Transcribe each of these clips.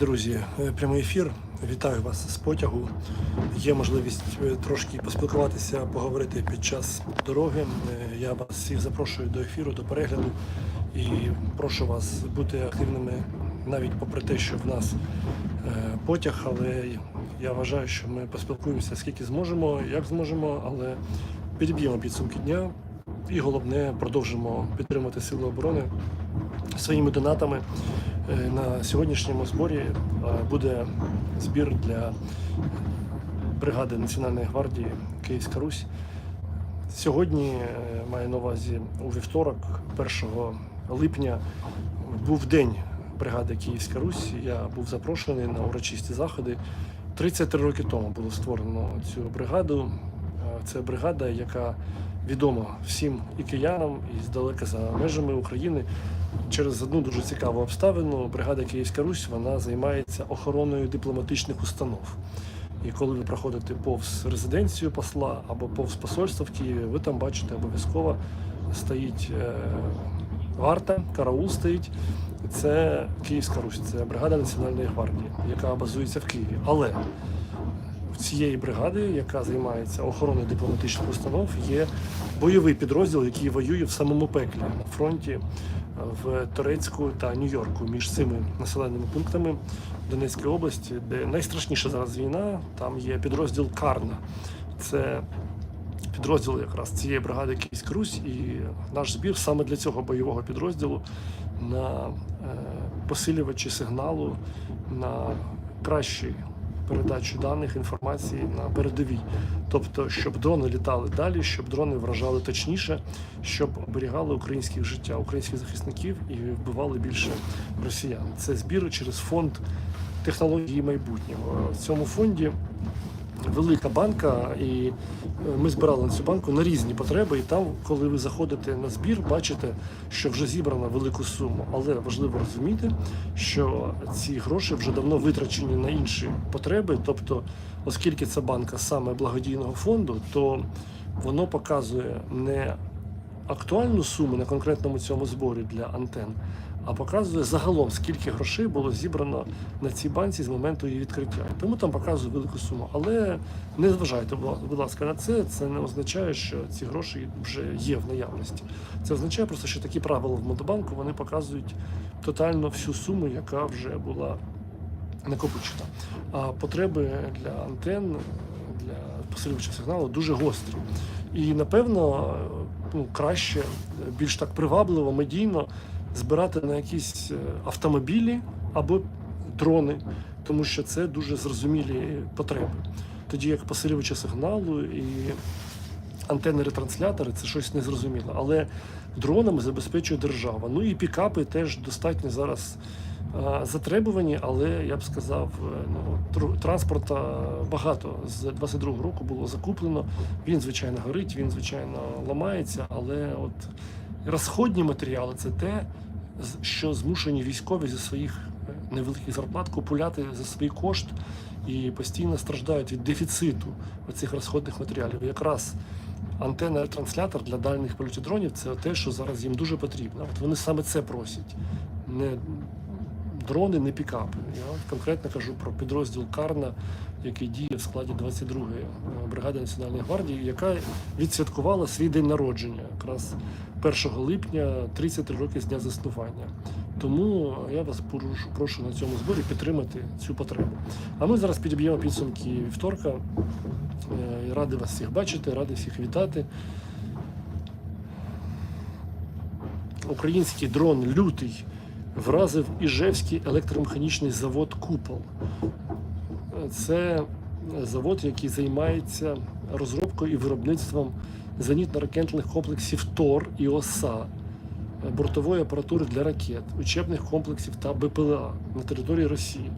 Друзі, е, прямий ефір. Вітаю вас з потягу. Є можливість е, трошки поспілкуватися, поговорити під час дороги. Е, Я вас всіх запрошую до ефіру, до перегляду і прошу вас бути активними навіть попри те, що в нас потяг, але я вважаю, що ми поспілкуємося скільки зможемо, як зможемо, але підіб'ємо підсумки дня і головне продовжимо підтримати сили оборони своїми донатами. Е, На сьогоднішньому зборі е, буде збір для бригади Національної гвардії Київська Русь. Сьогодні е, маю на увазі у вівторок, 1 липня, був день бригади Київська Русь. Я був запрошений на урочисті заходи. 33 роки тому було створено цю бригаду. Це бригада, яка відома всім і киянам, і здалека за межами України. Через одну дуже цікаву обставину бригада Київська Русь вона займається охороною дипломатичних установ. І коли ви проходите повз резиденцію посла або повз посольство в Києві, ви там бачите обов'язково стоїть е, варта, караул стоїть. Це Київська Русь, це бригада Національної гвардії, яка базується в Києві. Але цієї бригади, яка займається охороною дипломатичних установ, є бойовий підрозділ, який воює в самому пеклі на фронті е, в Торецьку та Нью-Йорку між цими населеними пунктами Донецької області, де найстрашніша зараз війна. Там є підрозділ Карна. Це підрозділ якраз цієї бригади Київська Русь, і наш збір саме для цього бойового підрозділу на е, посилювачі сигналу, на кращий передачу даних інформації на передовій. Тобто, щоб дрони літали далі, щоб дрони вражали точніше, щоб оберігали українських життя, українських захисників і вбивали більше росіян. Це збір через фонд технології майбутнього. В цьому фонді велика банка, і е, ми збирали на цю банку на різні потреби. І там, коли ви заходите на збір, бачите, що вже зібрано велику суму. Але важливо розуміти, що ці гроші вже давно витрачені на інші потреби. Тобто, оскільки це банка саме благодійного фонду, то воно показує не актуальну суму на конкретному цьому зборі для антен, а показує загалом, скільки грошей було зібрано на цій банці з моменту її відкриття. Тому там показує велику суму. Але не зважайте, будь ласка, на це. Це не означає, що ці гроші вже є в наявності. Це означає просто, що такі правила в Монобанку вони показують тотально всю суму, яка вже була накопичена. А потреби для антен, для посилювачів сигналу дуже гострі. І напевно ну, краще, більш так привабливо, медійно збирати на якісь е, автомобілі або дрони, тому що це дуже зрозумілі потреби. Тоді як посилювачі сигналу і антенни-ретранслятори це щось незрозуміле. Але дронами забезпечує держава. Ну і пікапи теж достатньо зараз е, затребувані, але я б сказав, е, ну, транспорта багато з 22-го року було закуплено. Він, звичайно, горить, він, звичайно, ламається, але от розходні матеріали це те, що змушені військові зі своїх е, невеликих зарплат купуляти за свій кошт і постійно страждають від дефіциту цих розходних матеріалів. Якраз антенна транслятор для дальних польотів це те, що зараз їм дуже потрібно. От вони саме це просять. Не дрони, не пікапи. Я конкретно кажу про підрозділ Карна, який діє в складі 22-ї бригади Національної гвардії, яка відсвяткувала свій день народження, якраз 1 липня, 33 роки з дня заснування. Тому я вас прошу, прошу на цьому зборі підтримати цю потребу. А ми зараз підіб'ємо підсумки вівторка. Е, і Радий вас всіх бачити, радий всіх вітати. Український дрон лютий вразив Іжевський електромеханічний завод Купол. Це завод, який займається розробкою і виробництвом зенітно-ракетних комплексів ТОР і ОСА, бортової апаратури для ракет, учебних комплексів та БПЛА на території Росії.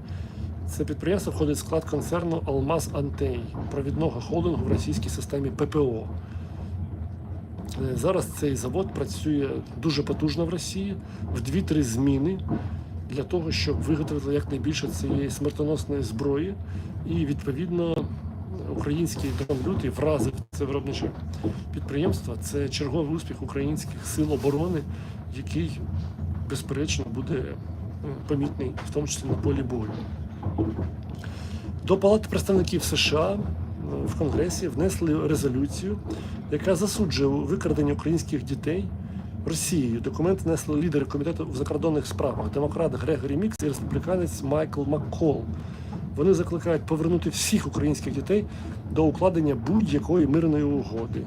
Це підприємство входить в склад концерну Алмаз Антей, провідного холдингу в російській системі ППО. Е, Зараз цей завод працює дуже потужно в Росії в 2-3 зміни для того, щоб виготовити якнайбільше цієї смертоносної зброї. І відповідно український дрон вразив це виробниче підприємство. Це черговий успіх українських сил оборони, який безперечно буде помітний, в тому числі на полі бою. До Палати представників США е, в Конгресі внесли резолюцію, яка засуджує викрадення українських дітей Росією. Документ внесли лідери комітету в закордонних справах, демократ Грегорі Мікс і республіканець Майкл Маккол. Вони закликають повернути всіх українських дітей до укладення будь-якої мирної угоди.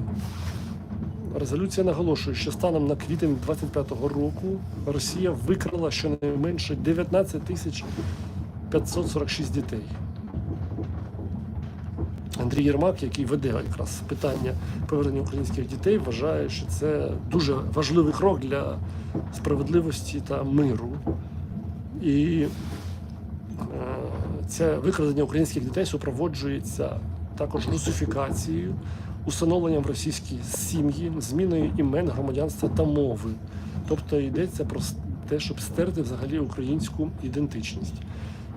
Резолюція наголошує, що станом на квітень 25-го року Росія викрала щонайменше 19 тисяч 546 дітей. Андрій Єрмак, який веде якраз питання повернення українських дітей, вважає, що це дуже важливий крок для справедливості та миру. І е, це викрадення українських дітей супроводжується також русифікацією, установленням в російській сім'ї, зміною імен, громадянства та мови. Тобто йдеться про те, щоб стерти взагалі українську ідентичність.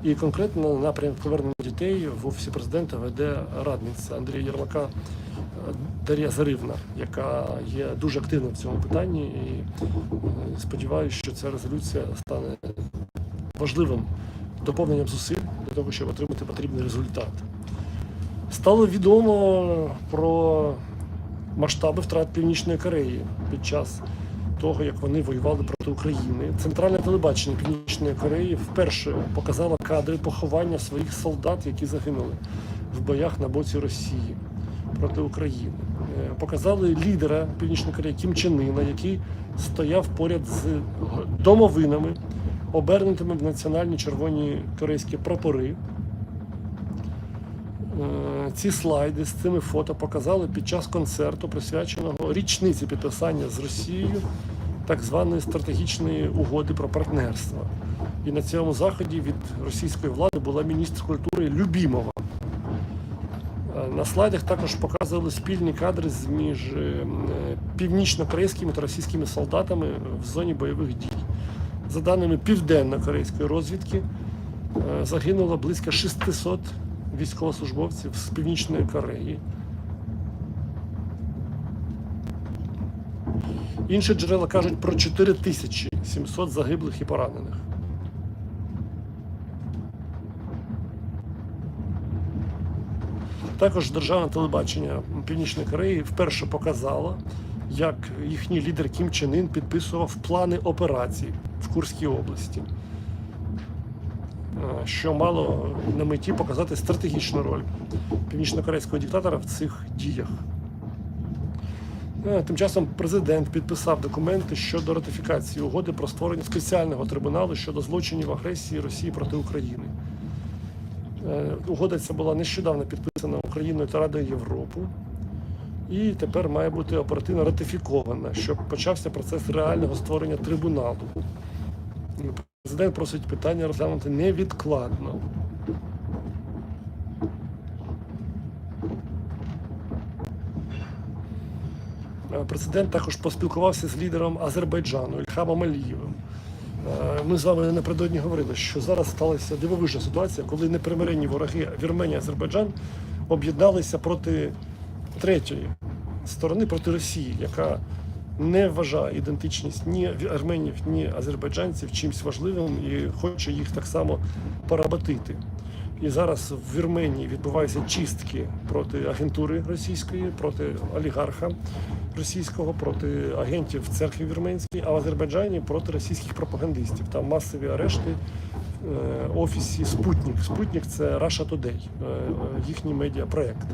І конкретно на повернення дітей в офісі президента веде радниця Андрія Єрмака е, Дар'я Заривна, яка є дуже активна в цьому питанні. І е, сподіваюся, що ця резолюція стане важливим доповненням зусиль для того, щоб отримати потрібний результат. Стало відомо про масштаби втрат Північної Кореї під час того, як вони воювали проти України. Центральне телебачення Північної Кореї вперше показало кадри поховання своїх солдат, які загинули в боях на боці Росії проти України. Е, Показали лідера Північної Кореї Кім Чен Ына, який стояв поряд з домовинами, обернутими в національні червоні корейські прапори. Е, Ці слайди з цими фото показали під час концерту, присвяченого річниці підписання з Росією так званої стратегічної угоди про партнерство. І на цьому заході від російської влади була міністр культури Любімова. Е, На слайдах також показували спільні кадри між е, північно-корейськими та російськими солдатами в зоні бойових дій. За даними південно-корейської розвідки, е, загинуло близько 600 військовослужбовців з Північної Кореї. Інші джерела кажуть про 4700 загиблих і поранених. Також державне телебачення Північної Кореї вперше показало, як їхній лідер Кім Чен Ін підписував плани операцій в Курській області, е, що мало на меті показати стратегічну роль північно-корейського диктатора в цих діях. Е, Тим часом президент підписав документи щодо ратифікації угоди про створення спеціального трибуналу щодо злочинів агресії Росії проти України. Е, Угода ця була нещодавно підписана Україною та Радою Європи. І тепер має бути оперативно ратифікована, щоб почався процес реального створення трибуналу. Президент просить питання розглянути невідкладно. Президент також поспілкувався з лідером Азербайджану Ільхамом Алієвим. Е, Ми з вами напередодні говорили, що зараз сталася дивовижна ситуація, коли непримиренні вороги Вірменія Азербайджан об'єдналися проти третьої сторони, проти Росії, яка не вважає ідентичність ні арменів, ні азербайджанців чимось важливим і хоче їх так само поработити. І зараз в Вірменії відбуваються чистки проти агентури російської, проти олігарха російського, проти агентів в церкві вірменській, а в Азербайджані проти російських пропагандистів. Там масові арешти е, офісі Спутник. Спутник це Russia Today, е, е, їхній медіапроект.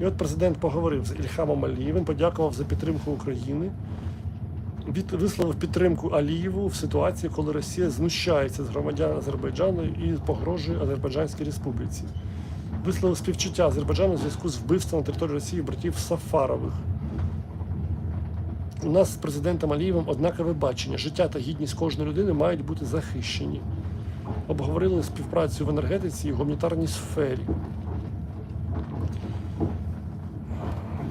І от президент поговорив з Ільхамом Алієвим, подякував за підтримку України. Від- висловив підтримку Алієву в ситуації, коли Росія знущається з громадян Азербайджану і погрожує Азербайджанській республіці. Висловив співчуття Азербайджану у зв'язку з вбивством на території Росії братів Сафарових. У нас з президентом Алієвим однакове бачення. Життя та гідність кожної людини мають бути захищені. Обговорили співпрацю в енергетиці і гуманітарній сфері.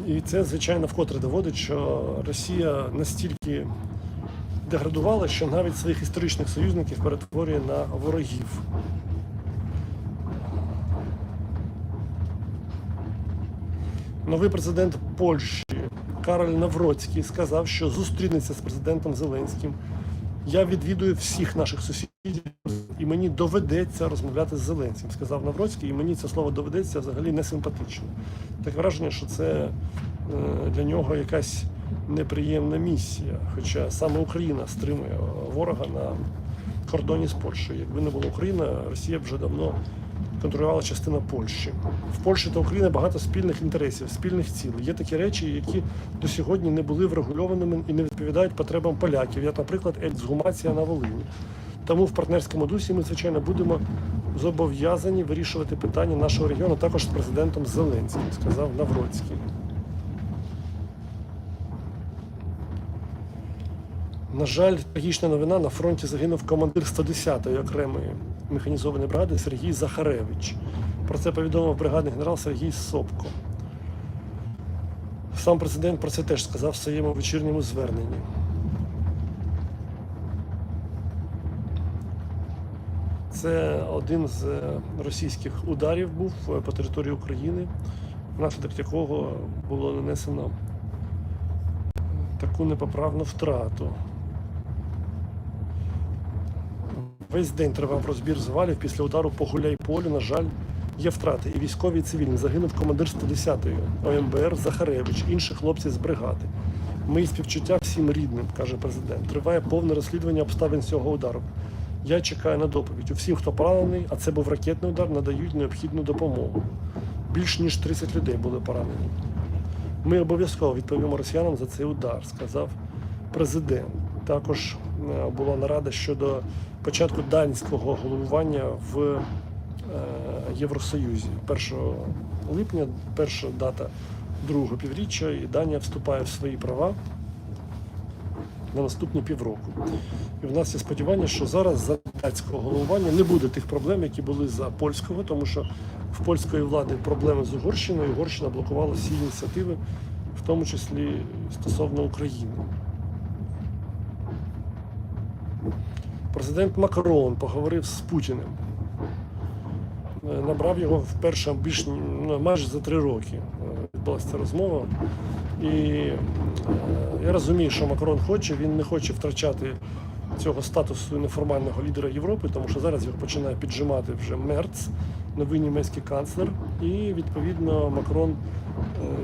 І це, звичайно, вкотре доводить, що Росія настільки деградувала, що навіть своїх історичних союзників перетворює на ворогів. Новий президент Польщі Кароль Навроцький сказав, що зустрінеться з президентом Зеленським, Я відвідую всіх наших сусідів, і мені доведеться розмовляти з Зеленським, сказав Навроцький, і мені це слово доведеться взагалі не симпатично. Таке враження, що це е, для нього якась неприємна місія. Хоча саме Україна стримує ворога на кордоні з Польщею. Якби не була Україна, Росія б вже давно контролювала частина Польщі. В Польщі та Україні багато спільних інтересів, спільних цілей. Є такі речі, які до сьогодні не були врегульованими і не відповідають потребам поляків, як, наприклад, ексгумація на Волині. Тому в партнерському дусі ми, звичайно, будемо зобов'язані вирішувати питання нашого регіону також з президентом Зеленським, сказав Навроцький. На жаль, трагічна новина на фронті загинув командир 110-ї окремої механізованої бригади Сергій Захаревич. Про це повідомив бригадний генерал Сергій Сопко. Сам президент про це теж сказав в своєму вечірньому зверненні. Це один з е, російських ударів був е, по території України, внаслідок якого було нанесено таку непоправну втрату. Весь день тривав розбір завалів після удару по Гуляйполю. На жаль, є втрати. І військові, і цивільні. Загинув командир 110-ї ОМБР Захаревич, інші хлопці з бригади. Мої співчуття всім рідним, каже президент. Триває повне розслідування обставин цього удару. Я чекаю на доповідь. Усім, хто поранений, а це був ракетний удар, надають необхідну допомогу. Більш ніж 30 людей були поранені. Ми обов'язково відповімо росіянам за цей удар, сказав президент. Також е, була нарада щодо початку данського головування в е, Євросоюзі. 1 липня, перша дата другого півріччя, і Данія вступає в свої права на наступні півроку. І в нас є сподівання, що зараз за датського головування не буде тих проблем, які були за польського, тому що в польської влади проблеми з Угорщиною, Угорщина блокувала всі ініціативи, в тому числі стосовно України. Президент Макрон поговорив з Путіним. Е, Набрав його вперше більш ну, майже за три роки. е, Відбулася ця розмова. І е, я розумію, що Макрон хоче, він не хоче втрачати цього статусу неформального лідера Європи, тому що зараз його починає піджимати вже Мерц, новий німецький канцлер. І відповідно Макрон е,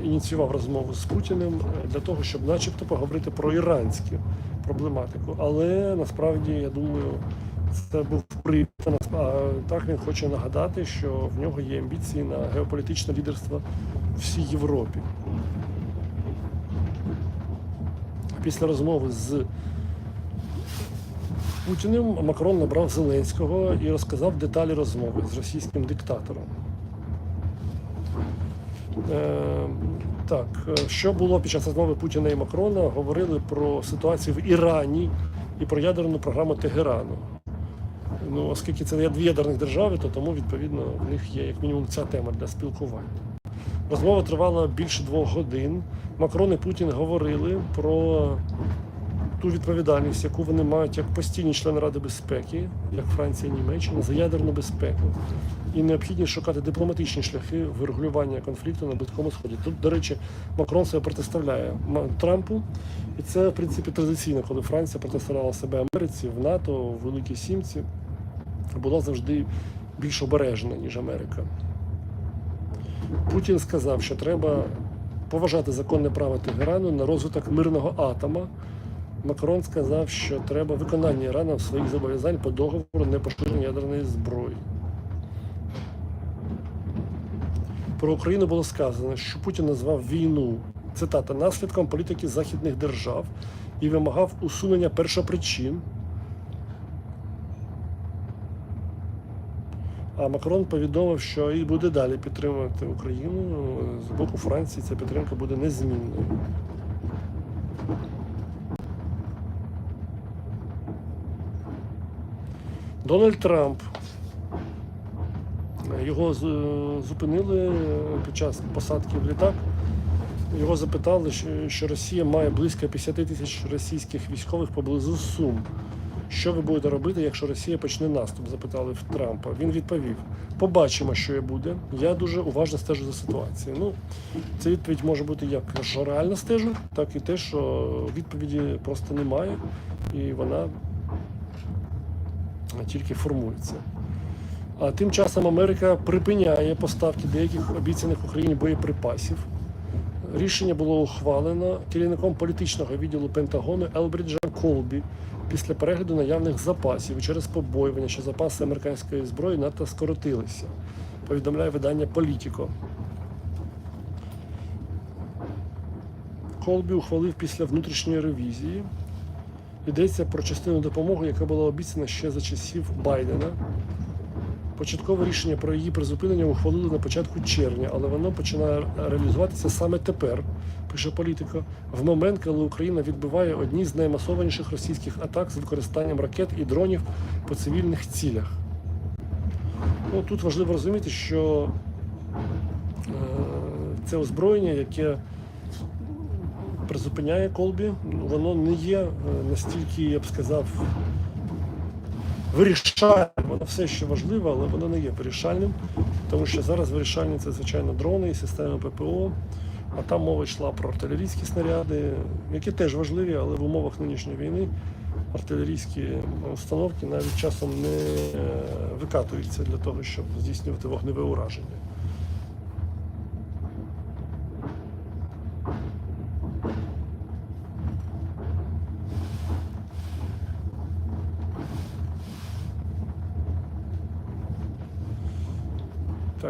ініціював розмову з Путіним е, для того, щоб начебто поговорити про іранську проблематику. Але насправді я думаю, це був привід. А а Так він хоче нагадати, що в нього є амбіції на геополітичне лідерство всій Європі. Після розмови з Путіним Макрон набрав Зеленського і розказав деталі розмови з російським диктатором. Е, так, е, що було під час розмови Путіна і Макрона? Говорили про ситуацію в Ірані і про ядерну програму Тегерану. Ну, оскільки це є дві ядерних держави, то тому відповідно в них є як мінімум ця тема для спілкування. Розмова тривала більше двох годин. Макрон і Путін говорили про ту відповідальність, яку вони мають як постійні члени Ради безпеки, як Франція Німеччина, за ядерну безпеку. І необхідність шукати дипломатичні шляхи врегулювання конфлікту на Близькому Сході. Тут, до речі, Макрон себе протиставляє Трампу, і це в принципі традиційно, коли Франція протиставляла себе Америці в НАТО, в Великій Сімці, була завжди більш обережна, ніж Америка. Путін сказав, що треба поважати законне право Тегерану на розвиток мирного атома. Макрон сказав, що треба виконання Іраном своїх зобов'язань по договору непоширення ядерної зброї. Про Україну було сказано, що Путін назвав війну цитата наслідком політики західних держав і вимагав усунення першопричин. А Макрон повідомив, що і буде далі підтримувати Україну. З боку Франції ця підтримка буде незмінною. Дональд Трамп. Його зупинили під час посадки в літак. Його запитали, що Росія має близько 50 тисяч російських військових поблизу Сум. Що ви будете робити, якщо Росія почне наступ? запитали в Трампа. Він відповів: побачимо, що і буде. Я дуже уважно стежу за ситуацією. Ну, ця відповідь може бути як що реально стежу, так і те, що відповіді просто немає, і вона тільки формується. А тим часом Америка припиняє поставки деяких обіцяних Україні боєприпасів. Рішення було ухвалено керівником політичного відділу Пентагону Елбріджем Колбі після перегляду наявних запасів через побоювання, що запаси американської зброї надто скоротилися. Повідомляє видання Політіко. Колбі ухвалив після внутрішньої ревізії. Йдеться про частину допомоги, яка була обіцяна ще за часів Байдена. Початкове рішення про її призупинення ухвалили на початку червня, але воно починає реалізуватися саме тепер, пише політика, в момент, коли Україна відбиває одні з наймасованіших російських атак з використанням ракет і дронів по цивільних цілях. Ну, тут важливо розуміти, що е, це озброєння, яке призупиняє колбі, воно не є е, настільки, я б сказав, вирішальним. Воно все ще важливе, але воно не є вирішальним, тому що зараз вирішальні це, звичайно, дрони і системи ППО. А там мова йшла про артилерійські снаряди, які теж важливі, але в умовах нинішньої війни артилерійські установки навіть часом не е, викатуються для того, щоб здійснювати вогневе ураження.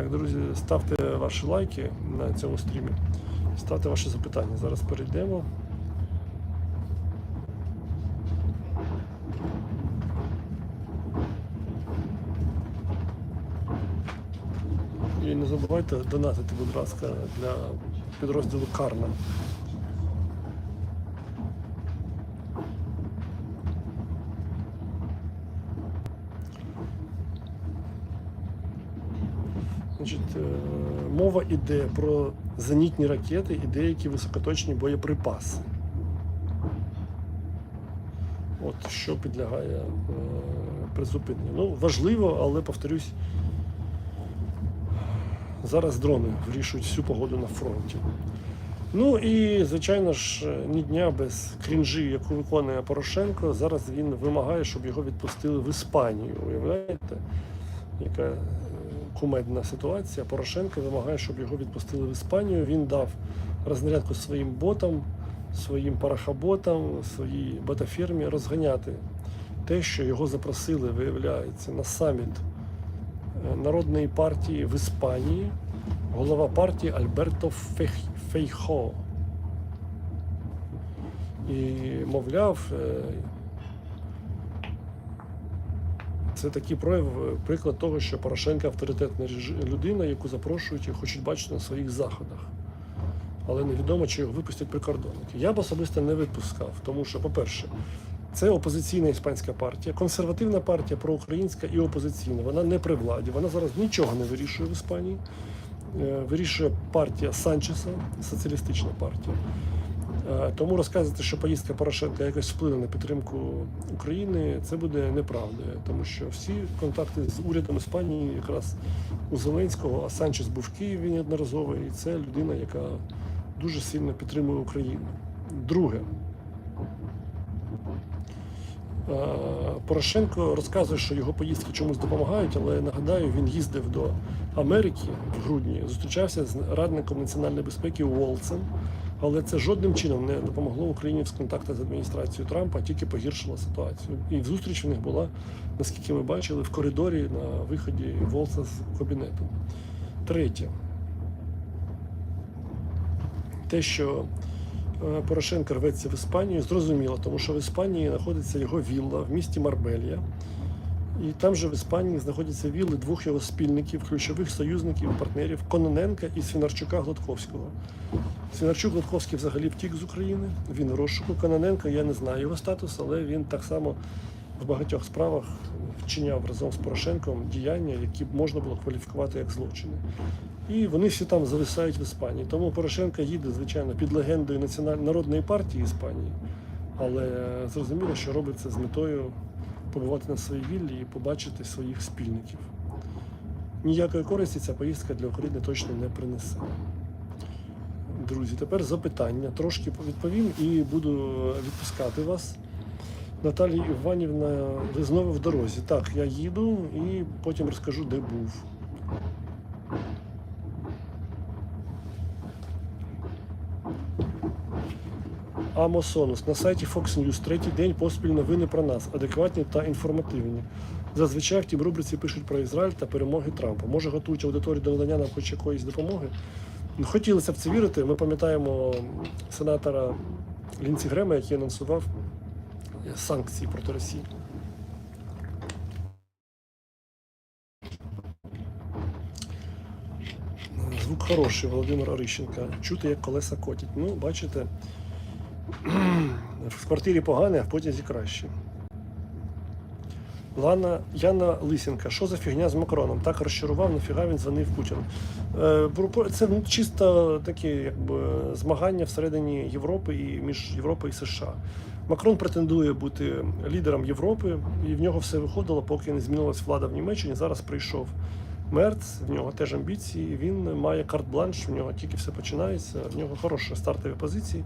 Так, друзі, ставте ваші лайки на цьому стрімі, ставте ваші запитання. Зараз перейдемо. І не забувайте донатити, будь ласка, для підрозділу Карна. Значить, е, мова йде про зенітні ракети і деякі високоточні боєприпаси. От що підлягає е, призупиненню. Ну, важливо, але повторюсь, зараз дрони вирішують всю погоду на фронті. Ну і, звичайно ж, ні дня без крінжі, яку виконує Порошенко. Зараз він вимагає, щоб його відпустили в Іспанію. Уявляєте, яка кумедна ситуація. Порошенко вимагає, щоб його відпустили в Іспанію. Він дав рознарядку своїм ботам, своїм парахоботам, своїй ботафірмі розганяти те, що його запросили, виявляється, на саміт е, народної партії в Іспанії, голова партії Альберто Фейхо. І, мовляв, е, це такий прояв, е, приклад того, що Порошенко авторитетна людина, яку запрошують і хочуть бачити на своїх заходах. Але невідомо, чи його випустять прикордонники. Я б особисто не відпускав, тому що, по-перше, це опозиційна іспанська партія, консервативна партія, проукраїнська і опозиційна. Вона не при владі. Вона зараз нічого не вирішує в Іспанії. Е, Вирішує партія Санчеса, соціалістична партія. Е, Тому розказувати, що поїздка Порошенка якось вплине на підтримку України, це буде неправдою, тому що всі контакти з урядом Іспанії якраз у Зеленського, а Санчес був в Києві неодноразово, і це людина, яка дуже сильно підтримує Україну. Друге, Е, Порошенко розказує, що його поїздки чомусь допомагають, але нагадаю, він їздив до Америки в грудні, зустрічався з радником національної безпеки Уолсом, але це жодним чином не допомогло Україні в контактах з адміністрацією Трампа, тільки погіршило ситуацію. І зустріч в них була, наскільки ми бачили, в коридорі на виході Волса з кабінету. Третє. Те, що е, Порошенко рветься в Іспанію, зрозуміло, тому що в Іспанії знаходиться його вілла в місті Марбелья. І там же в Іспанії знаходяться вілли двох його спільників, ключових союзників, партнерів Кононенка і Свінарчука Гладковського. Свінарчук Гладковський взагалі втік з України. Він в розшуку. Кононенко, я не знаю його статус, але він так само в багатьох справах вчиняв разом з Порошенком діяння, які б можна було кваліфікувати як злочини. І вони всі там зависають в Іспанії. Тому Порошенко їде, звичайно, під легендою Національ... народної партії Іспанії, але зрозуміло, що робить це з метою побувати на своїй віллі і побачити своїх спільників. Ніякої користі ця поїздка для України точно не принесе. Друзі, тепер запитання. Трошки відповім і буду відпускати вас. Наталія Іванівна, ви знову в дорозі. Так, я їду і потім розкажу, де був. Амосонус на сайті Fox News третій день поспіль новини про нас, адекватні та інформативні. Зазвичай в тім рубриці пишуть про Ізраїль та перемоги Трампа. Може, готують аудиторію до надання нам хоч якоїсь допомоги. Ну, хотілося б це вірити. Ми пам'ятаємо сенатора Лінці Грема, який анонсував санкції проти Росії. Звук хороший, Володимир Орищенка. Чути, як колеса котять. Ну, бачите, в квартирі погане, а в потязі краще. Лана Яна Лисенка, що за фігня з Макроном? Так розчарував, нафіга він дзвонив Путіну. Е, Це ну, чисто такі якби, змагання всередині Європи і між Європою і США. Макрон претендує бути лідером Європи, і в нього все виходило, поки не змінилась влада в Німеччині. Зараз прийшов Мерц, в нього теж амбіції. Він має карт-бланш, в нього тільки все починається. В нього хороші стартові позиції.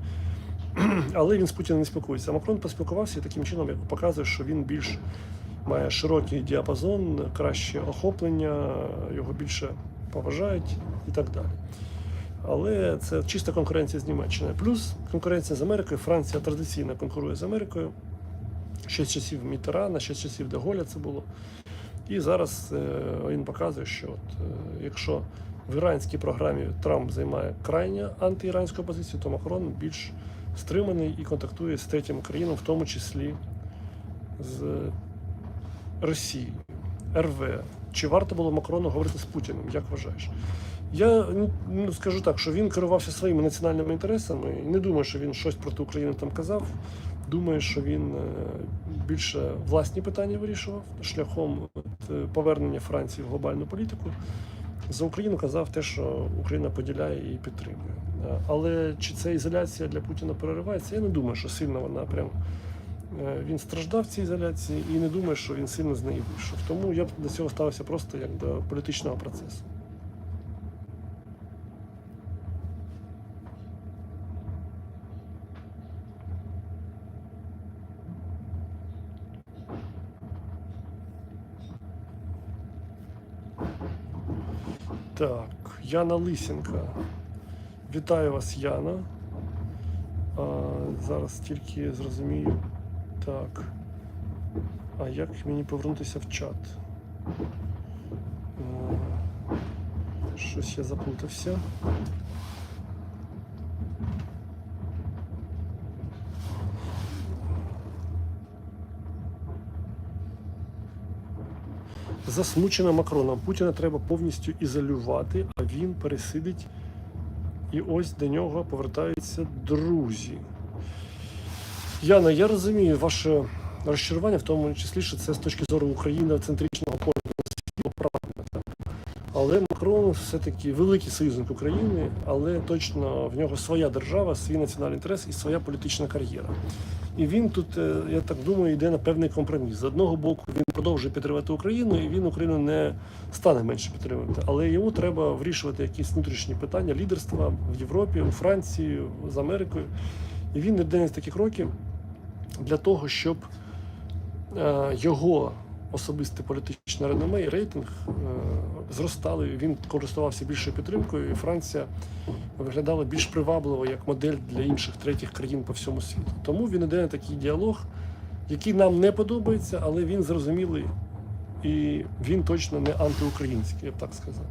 Але він з Путіним не спілкується. Макрон поспілкувався і таким чином як показує, що він більш має широкий діапазон, краще охоплення, його більше поважають і так далі. Але це чиста конкуренція з Німеччиною. Плюс конкуренція з Америкою. Франція традиційно конкурує з Америкою. Ще з часів Мітерана, ще з часів Деголя це було. І зараз е, він показує, що от, е, якщо в іранській програмі Трамп займає крайню антиіранську позицію, то Макрон більш стриманий і контактує з третім країнами, в тому числі з Росією, РВ. Чи варто було Макрону говорити з Путіним? Як вважаєш? Я ну, скажу так, що він керувався своїми національними інтересами не думаю, що він щось проти України там казав. Думаю, що він е, більше власні питання вирішував шляхом е, повернення Франції в глобальну політику. За Україну казав те, що Україна поділяє і підтримує. Е, Але чи ця ізоляція для Путіна переривається? Я не думаю, що сильно вона прям е, він страждав в цій ізоляції і не думаю, що він сильно з неї вийшов. Тому я б до цього ставився просто як до політичного процесу. Так, Яна Лисенка. Вітаю вас, Яна. А, зараз тільки зрозумію. Так. А як мені повернутися в чат? А, щось я заплутався. Засмучена Макроном. Путіна треба повністю ізолювати, а він пересидить. І ось до нього повертаються друзі. Яна, я розумію ваше розчарування, в тому числі, що це з точки зору України центричного погляду правильно. Але Макрон все-таки великий союзник України, але точно в нього своя держава, свій національний інтерес і своя політична кар'єра. І він тут, е, я так думаю, йде на певний компроміс. З одного боку, він продовжує підтримувати Україну, і він Україну не стане менше підтримувати. Але йому треба вирішувати якісь внутрішні питання лідерства в Європі, у Франції, з Америкою. І він йде з таких кроків для того, щоб е, його особисте політичне реноме і рейтинг е, зростали. Він користувався більшою підтримкою, і Франція виглядала більш привабливо як модель для інших третіх країн по всьому світу. Тому він іде на такий діалог, який нам не подобається, але він зрозумілий і він точно не антиукраїнський, я б так сказав.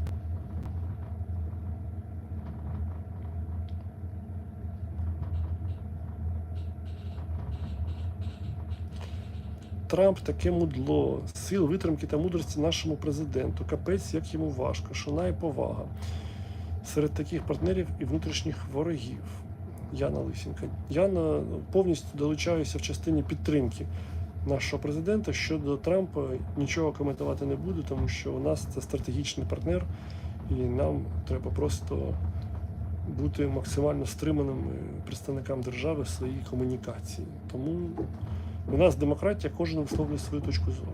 Трамп таке мудло, сил витримки та мудрості нашому президенту. Капець, як йому важко, шана і повага серед таких партнерів і внутрішніх ворогів. Яна Лисенка. Я повністю долучаюся в частині підтримки нашого президента. Щодо Трампа нічого коментувати не буду, тому що у нас це стратегічний партнер, і нам треба просто бути максимально стриманими представникам держави в своїй комунікації. Тому у нас демократія, кожен висловлює свою точку зору.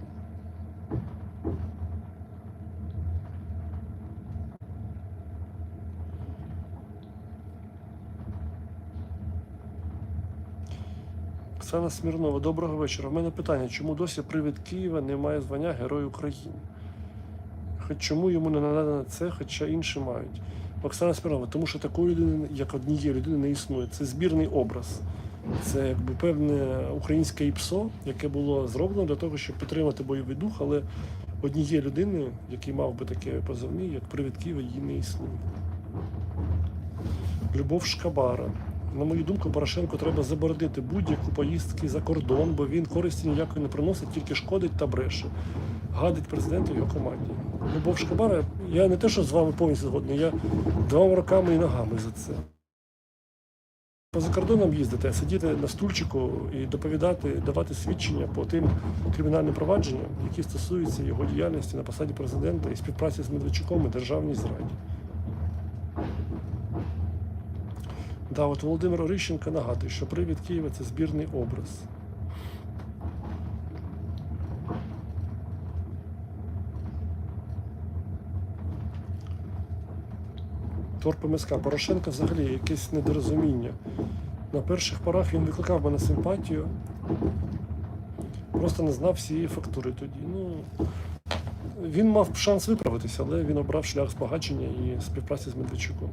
Оксана Смірнова, доброго вечора. У мене питання, чому досі привід Києва не має звання Герой України? Хоч чому йому не надано це, хоча інші мають? Оксана Смірнова, тому що такої людини, як однієї людини, не існує. Це збірний образ. Це якби певне українське ІПСО, яке було зроблено для того, щоб підтримати бойовий дух, але однієї людини, який мав би таке позивний, як привід Києва, її не існує. Любов Шкабара. На мою думку, Порошенко треба заборонити будь-яку поїздки за кордон, бо він користі ніякої не приносить, тільки шкодить та бреше. Гадить президенту його команді. Любов Шкабара, я не те, що з вами повністю згодний, я двома руками і ногами за це. Поза кордоном їздити, сидіти на стульчику і доповідати, давати свідчення по тим кримінальним провадженням, які стосуються його діяльності на посаді президента і співпраці з Медведчуком і державній зраді. Да, от Володимир Орищенко нагадує, що привід Києва це збірний образ. Торп МСК. Порошенко взагалі якесь недорозуміння. На перших порах він викликав мене симпатію. Просто не знав всієї фактури тоді. Ну, він мав шанс виправитися, але він обрав шлях збагачення і співпраці з Медведчуком.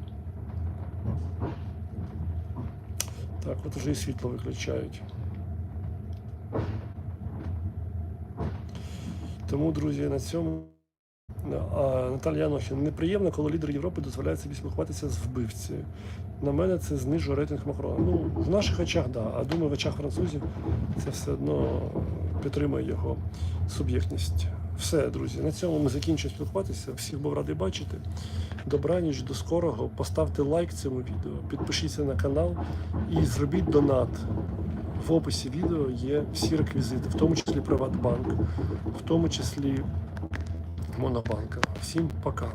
Так, от вже і світло виключають. Тому, друзі, на цьому. Наталія Анохін, неприємно, коли лідер Європи дозволяє собі спілкуватися з вбивцею. На мене це знижує рейтинг Макрона. Ну, в наших очах, так, да, а думаю, в очах французів це все одно підтримує його суб'єктність. Все, друзі, на цьому ми закінчуємо спілкуватися. Всіх був радий бачити. Добраніч, до скорого. Поставте лайк цьому відео, підпишіться на канал і зробіть донат. В описі відео є всі реквізити, в тому числі Приватбанк, в тому числі Монобанка. Всім пока.